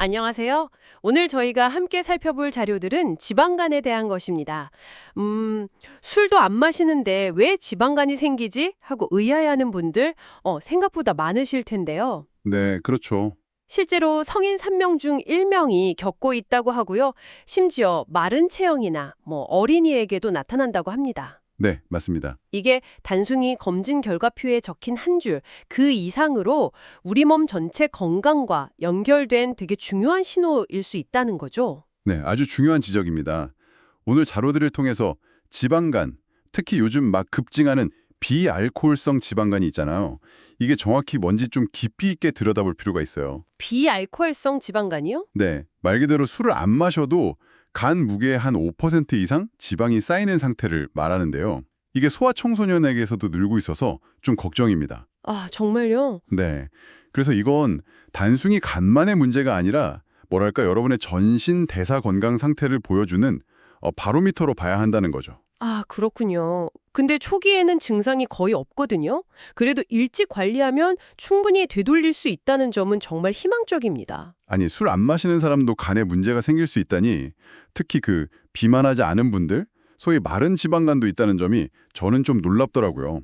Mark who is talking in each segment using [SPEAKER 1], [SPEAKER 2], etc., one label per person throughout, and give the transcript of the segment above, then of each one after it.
[SPEAKER 1] 안녕하세요. 오늘 저희가 함께 살펴볼 자료들은 지방간에 대한 것입니다. 음, 술도 안 마시는데 왜 지방간이 생기지? 하고 의아해하는 분들 어, 생각보다 많으실 텐데요.
[SPEAKER 2] 네, 그렇죠.
[SPEAKER 1] 실제로 성인 3명 중 1명이 겪고 있다고 하고요. 심지어 마른 체형이나 뭐 어린이에게도 나타난다고 합니다.
[SPEAKER 2] 네, 맞습니다.
[SPEAKER 1] 이게 단순히 검진 결과표에 적힌 한 줄, 그 이상으로 우리 몸 전체 건강과 연결된 되게 중요한 신호일 수 있다는 거죠.
[SPEAKER 2] 네, 아주 중요한 지적입니다. 오늘 자료들을 통해서 지방간, 특히 요즘 막 급증하는 비알코올성 지방간이 있잖아요. 이게 정확히 뭔지 좀 깊이 있게 들여다볼 필요가 있어요.
[SPEAKER 1] 비알코올성 지방간이요?
[SPEAKER 2] 네, 말 그대로 술을 안 마셔도 간 무게의 한 5% 이상 지방이 쌓이는 상태를 말하는데요. 이게 소아 청소년에게서도 늘고 있어서 좀 걱정입니다.
[SPEAKER 1] 아, 정말요?
[SPEAKER 2] 네. 그래서 이건 단순히 간만의 문제가 아니라 뭐랄까 여러분의 전신 대사 건강 상태를 보여주는 어, 바로미터로 봐야 한다는 거죠.
[SPEAKER 1] 아, 그렇군요. 근데 초기에는 증상이 거의 없거든요. 그래도 일찍 관리하면 충분히 되돌릴 수 있다는 점은 정말 희망적입니다.
[SPEAKER 2] 아니 술 안 마시는 사람도 간에 문제가 생길 수 있다니 특히 그 비만하지 않은 분들 소위 마른 지방간도 있다는 점이 저는 좀 놀랍더라고요.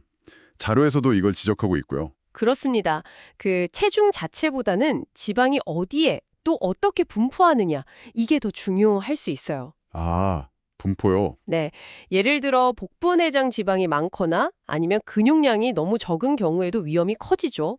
[SPEAKER 2] 자료에서도 이걸 지적하고 있고요.
[SPEAKER 1] 그렇습니다. 그 체중 자체보다는 지방이 어디에 또 어떻게 분포하느냐 이게 더 중요할 수 있어요.
[SPEAKER 2] 아, 분포요.
[SPEAKER 1] 네. 예를 들어 복부 내장 지방이 많거나 아니면 근육량이 너무 적은 경우에도 위험이 커지죠.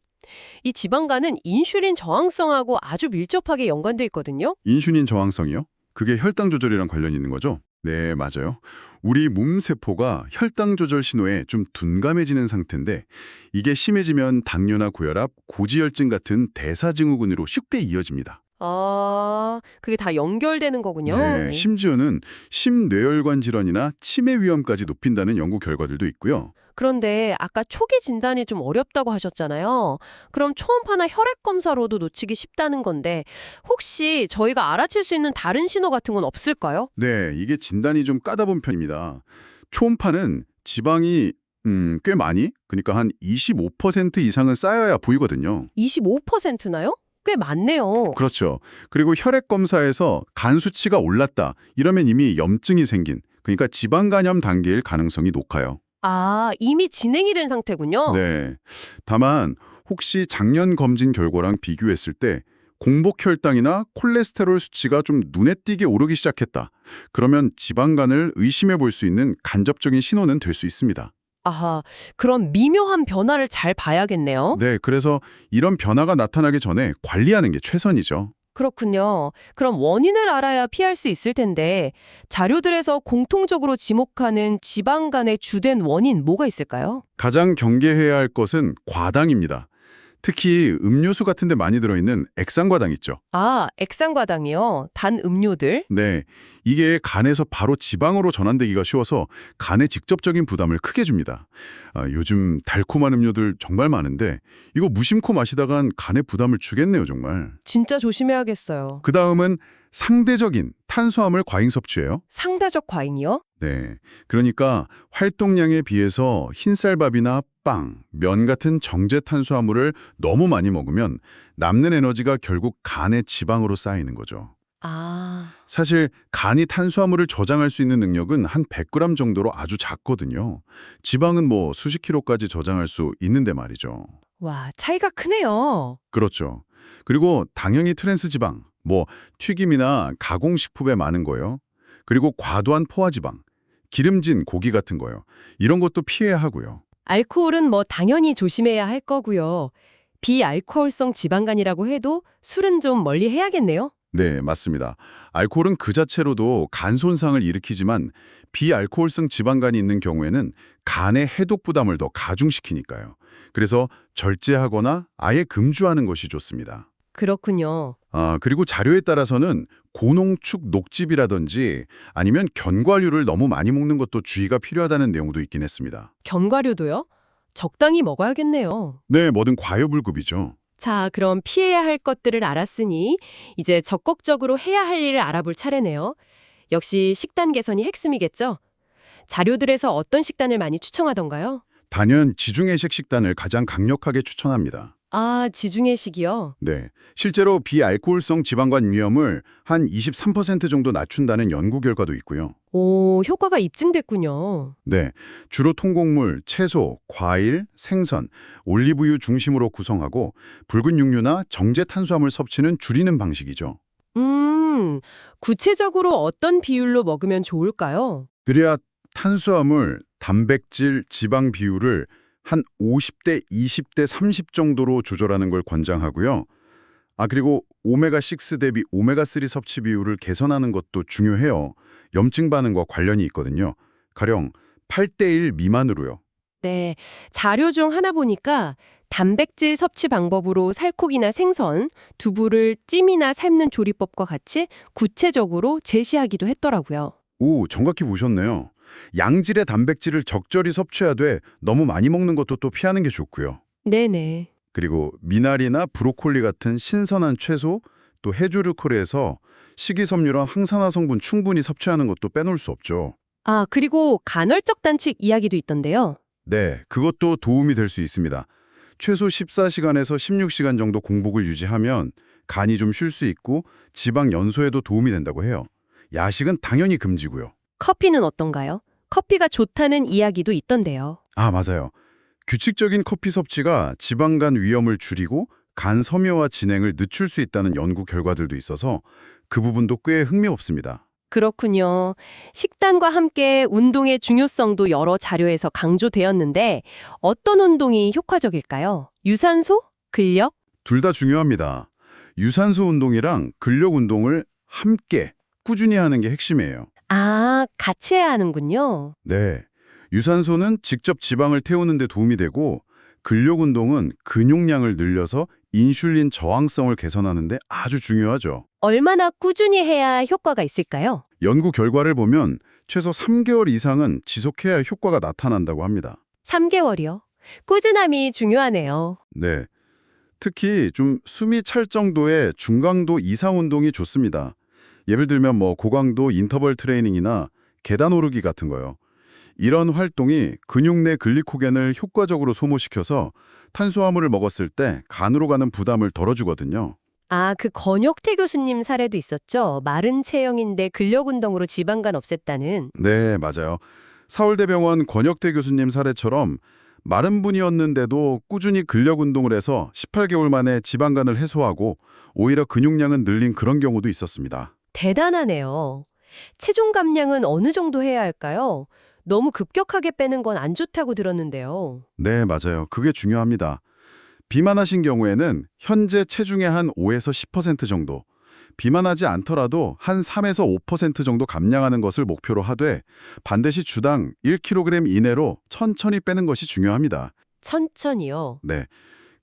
[SPEAKER 1] 이 지방간은 인슐린 저항성하고 아주 밀접하게 연관돼 있거든요.
[SPEAKER 2] 인슐린 저항성이요? 그게 혈당 조절이랑 관련이 있는 거죠? 네, 맞아요. 우리 몸 세포가 혈당 조절 신호에 좀 둔감해지는 상태인데 이게 심해지면 당뇨나 고혈압, 고지혈증 같은 대사증후군으로 쉽게 이어집니다.
[SPEAKER 1] 아, 그게 다 연결되는 거군요.
[SPEAKER 2] 네, 심지어는 심뇌혈관 질환이나 치매 위험까지 높인다는 연구 결과들도 있고요.
[SPEAKER 1] 그런데 아까 초기 진단이 좀 어렵다고 하셨잖아요. 그럼 초음파나 혈액 검사로도 놓치기 쉽다는 건데 혹시 저희가 알아챌 수 있는 다른 신호 같은 건 없을까요?
[SPEAKER 2] 네, 이게 진단이 좀 까다본 편입니다. 초음파는 지방이 음, 꽤 많이, 그러니까 한 25% 이상은 쌓여야 보이거든요.
[SPEAKER 1] 25%나요? 꽤 많네요.
[SPEAKER 2] 그렇죠. 그리고 혈액 검사에서 간 수치가 올랐다. 이러면 이미 염증이 생긴, 그러니까 지방 간염 단계일 가능성이 높아요.
[SPEAKER 1] 아, 이미 진행이 된 상태군요.
[SPEAKER 2] 네. 다만 혹시 작년 검진 결과랑 비교했을 때 공복 혈당이나 콜레스테롤 수치가 좀 눈에 띄게 오르기 시작했다. 그러면 지방간을 의심해 볼 수 있는 간접적인 신호는 될 수 있습니다.
[SPEAKER 1] 아하, 그럼 미묘한 변화를 잘 봐야겠네요.
[SPEAKER 2] 네, 그래서 이런 변화가 나타나기 전에 관리하는 게 최선이죠.
[SPEAKER 1] 그렇군요. 그럼 원인을 알아야 피할 수 있을 텐데 자료들에서 공통적으로 지목하는 지방 간의 주된 원인 뭐가 있을까요?
[SPEAKER 2] 가장 경계해야 할 것은 과당입니다. 특히 음료수 같은 데 많이 들어있는 액상과당 있죠.
[SPEAKER 1] 아, 액상과당이요. 단 음료들.
[SPEAKER 2] 네, 이게 간에서 바로 지방으로 전환되기가 쉬워서 간에 직접적인 부담을 크게 줍니다. 아, 요즘 달콤한 음료들 정말 많은데 이거 무심코 마시다간 간에 부담을 주겠네요, 정말.
[SPEAKER 1] 진짜 조심해야겠어요.
[SPEAKER 2] 그 다음은 상대적인 탄수화물 과잉 섭취예요.
[SPEAKER 1] 상대적 과잉이요?
[SPEAKER 2] 네, 그러니까 활동량에 비해서 흰쌀밥이나 빵, 면 같은 정제 탄수화물을 너무 많이 먹으면 남는 에너지가 결국 간의 지방으로 쌓이는 거죠.
[SPEAKER 1] 아,
[SPEAKER 2] 사실 간이 탄수화물을 저장할 수 있는 능력은 한 100g 정도로 아주 작거든요. 지방은 뭐 수십 킬로까지 저장할 수 있는데 말이죠.
[SPEAKER 1] 와, 차이가 크네요.
[SPEAKER 2] 그렇죠. 그리고 당연히 트랜스 지방, 뭐 튀김이나 가공식품에 많은 거요. 그리고 과도한 포화지방, 기름진 고기 같은 거요. 이런 것도 피해야 하고요.
[SPEAKER 1] 알코올은 뭐 당연히 조심해야 할 거고요. 비알코올성 지방간이라고 해도 술은 좀 멀리 해야겠네요.
[SPEAKER 2] 네, 맞습니다. 알코올은 그 자체로도 간 손상을 일으키지만 비알코올성 지방간이 있는 경우에는 간의 해독 부담을 더 가중시키니까요. 그래서 절제하거나 아예 금주하는 것이 좋습니다.
[SPEAKER 1] 그렇군요.
[SPEAKER 2] 아, 그리고 자료에 따라서는 고농축 녹즙이라든지 아니면 견과류를 너무 많이 먹는 것도 주의가 필요하다는 내용도 있긴 했습니다.
[SPEAKER 1] 견과류도요? 적당히 먹어야겠네요.
[SPEAKER 2] 네, 뭐든 과유불급이죠.
[SPEAKER 1] 자, 그럼 피해야 할 것들을 알았으니 이제 적극적으로 해야 할 일을 알아볼 차례네요. 역시 식단 개선이 핵심이겠죠? 자료들에서 어떤 식단을 많이 추천하던가요?
[SPEAKER 2] 단연 지중해식 식단을 가장 강력하게 추천합니다.
[SPEAKER 1] 아, 지중해식이요?
[SPEAKER 2] 네, 실제로 비알코올성 지방간 위험을 한 23% 정도 낮춘다는 연구 결과도 있고요.
[SPEAKER 1] 오, 효과가 입증됐군요.
[SPEAKER 2] 네, 주로 통곡물, 채소, 과일, 생선, 올리브유 중심으로 구성하고 붉은 육류나 정제 탄수화물 섭취는 줄이는 방식이죠.
[SPEAKER 1] 음, 구체적으로 어떤 비율로 먹으면 좋을까요?
[SPEAKER 2] 그래야 탄수화물, 단백질, 지방 비율을 한 50대 20대 30 정도로 조절하는 걸 권장하고요. 아 그리고 오메가6 대비 오메가3 섭취 비율을 개선하는 것도 중요해요. 염증 반응과 관련이 있거든요. 가령 8대 1 미만으로요.
[SPEAKER 1] 네, 자료 중 하나 보니까 단백질 섭취 방법으로 살코기나 생선, 두부를 찜이나 삶는 조리법과 같이 구체적으로 제시하기도 했더라고요.
[SPEAKER 2] 오, 정확히 보셨네요. 양질의 단백질을 적절히 섭취해야 돼 너무 많이 먹는 것도 또 피하는 게 좋고요.
[SPEAKER 1] 네네.
[SPEAKER 2] 그리고 미나리나 브로콜리 같은 신선한 채소, 또 해조류콜에서 식이섬유랑 항산화 성분 충분히 섭취하는 것도 빼놓을 수 없죠.
[SPEAKER 1] 아, 그리고 간헐적 단식 이야기도 있던데요.
[SPEAKER 2] 네, 그것도 도움이 될 수 있습니다. 최소 14시간에서 16시간 정도 공복을 유지하면 간이 좀 쉴 수 있고 지방 연소에도 도움이 된다고 해요. 야식은 당연히 금지고요.
[SPEAKER 1] 커피는 어떤가요? 커피가 좋다는 이야기도 있던데요.
[SPEAKER 2] 아, 맞아요. 규칙적인 커피 섭취가 지방간 위험을 줄이고 간 섬유화 진행을 늦출 수 있다는 연구 결과들도 있어서 그 부분도 꽤 흥미롭습니다.
[SPEAKER 1] 그렇군요. 식단과 함께 운동의 중요성도 여러 자료에서 강조되었는데 어떤 운동이 효과적일까요? 유산소? 근력?
[SPEAKER 2] 둘 다 중요합니다. 유산소 운동이랑 근력 운동을 함께 꾸준히 하는 게 핵심이에요.
[SPEAKER 1] 아, 같이 해야 하는군요.
[SPEAKER 2] 네. 유산소는 직접 지방을 태우는 데 도움이 되고 근력 운동은 근육량을 늘려서 인슐린 저항성을 개선하는 데 아주 중요하죠.
[SPEAKER 1] 얼마나 꾸준히 해야 효과가 있을까요?
[SPEAKER 2] 연구 결과를 보면 최소 3개월 이상은 지속해야 효과가 나타난다고 합니다.
[SPEAKER 1] 3개월이요. 꾸준함이 중요하네요.
[SPEAKER 2] 네. 특히 좀 숨이 찰 정도의 중강도 이상 운동이 좋습니다. 예를 들면 뭐 고강도 인터벌 트레이닝이나 계단 오르기 같은 거요. 이런 활동이 근육 내 글리코겐을 효과적으로 소모시켜서 탄수화물을 먹었을 때 간으로 가는 부담을 덜어주거든요.
[SPEAKER 1] 아, 그 권혁태 교수님 사례도 있었죠. 마른 체형인데 근력 운동으로 지방간 없앴다는.
[SPEAKER 2] 네, 맞아요. 서울대병원 권혁태 교수님 사례처럼 마른 분이었는데도 꾸준히 근력 운동을 해서 18개월 만에 지방간을 해소하고 오히려 근육량은 늘린 그런 경우도 있었습니다.
[SPEAKER 1] 대단하네요. 체중 감량은 어느 정도 해야 할까요? 너무 급격하게 빼는 건 안 좋다고 들었는데요.
[SPEAKER 2] 네, 맞아요. 그게 중요합니다. 비만하신 경우에는 현재 체중의 한 5에서 10% 정도, 비만하지 않더라도 한 3에서 5% 정도 감량하는 것을 목표로 하되 반드시 주당 1kg 이내로 천천히 빼는 것이 중요합니다.
[SPEAKER 1] 천천히요.
[SPEAKER 2] 네.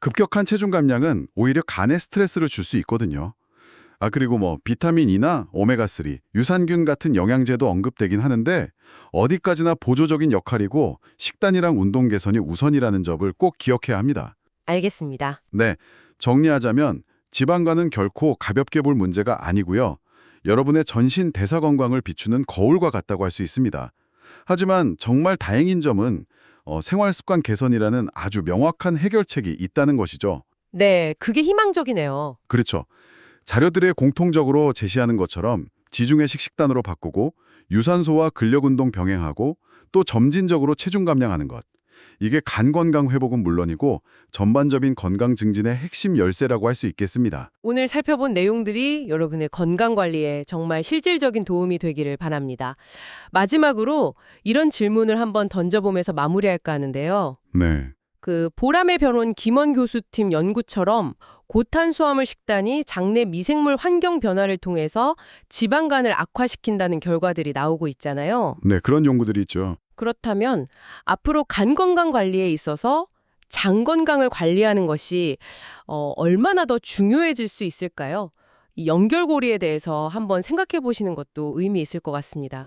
[SPEAKER 2] 급격한 체중 감량은 오히려 간에 스트레스를 줄 수 있거든요. 아, 그리고 뭐 비타민이나 오메가3, 유산균 같은 영양제도 언급되긴 하는데 어디까지나 보조적인 역할이고 식단이랑 운동 개선이 우선이라는 점을 꼭 기억해야 합니다.
[SPEAKER 1] 알겠습니다.
[SPEAKER 2] 네, 정리하자면 지방간은 결코 가볍게 볼 문제가 아니고요. 여러분의 전신 대사 건강을 비추는 거울과 같다고 할 수 있습니다. 하지만 정말 다행인 점은 어, 생활 습관 개선이라는 아주 명확한 해결책이 있다는 것이죠.
[SPEAKER 1] 네, 그게 희망적이네요.
[SPEAKER 2] 그렇죠. 자료들에 공통적으로 제시하는 것처럼 지중해식 식단으로 바꾸고 유산소와 근력 운동 병행하고 또 점진적으로 체중 감량하는 것. 이게 간 건강 회복은 물론이고 전반적인 건강 증진의 핵심 열쇠라고 할 수 있겠습니다.
[SPEAKER 1] 오늘 살펴본 내용들이 여러분의 건강 관리에 정말 실질적인 도움이 되기를 바랍니다. 마지막으로 이런 질문을 한번 던져보면서 마무리할까 하는데요.
[SPEAKER 2] 네.
[SPEAKER 1] 그 보람의 변론 김원 교수팀 연구처럼 고탄수화물 식단이 장내 미생물 환경 변화를 통해서 지방간을 악화시킨다는 결과들이 나오고 있잖아요.
[SPEAKER 2] 네, 그런 연구들이 있죠.
[SPEAKER 1] 그렇다면 앞으로 간 건강 관리에 있어서 장 건강을 관리하는 것이 어, 얼마나 더 중요해질 수 있을까요? 이 연결고리에 대해서 한번 생각해 보시는 것도 의미 있을 것 같습니다.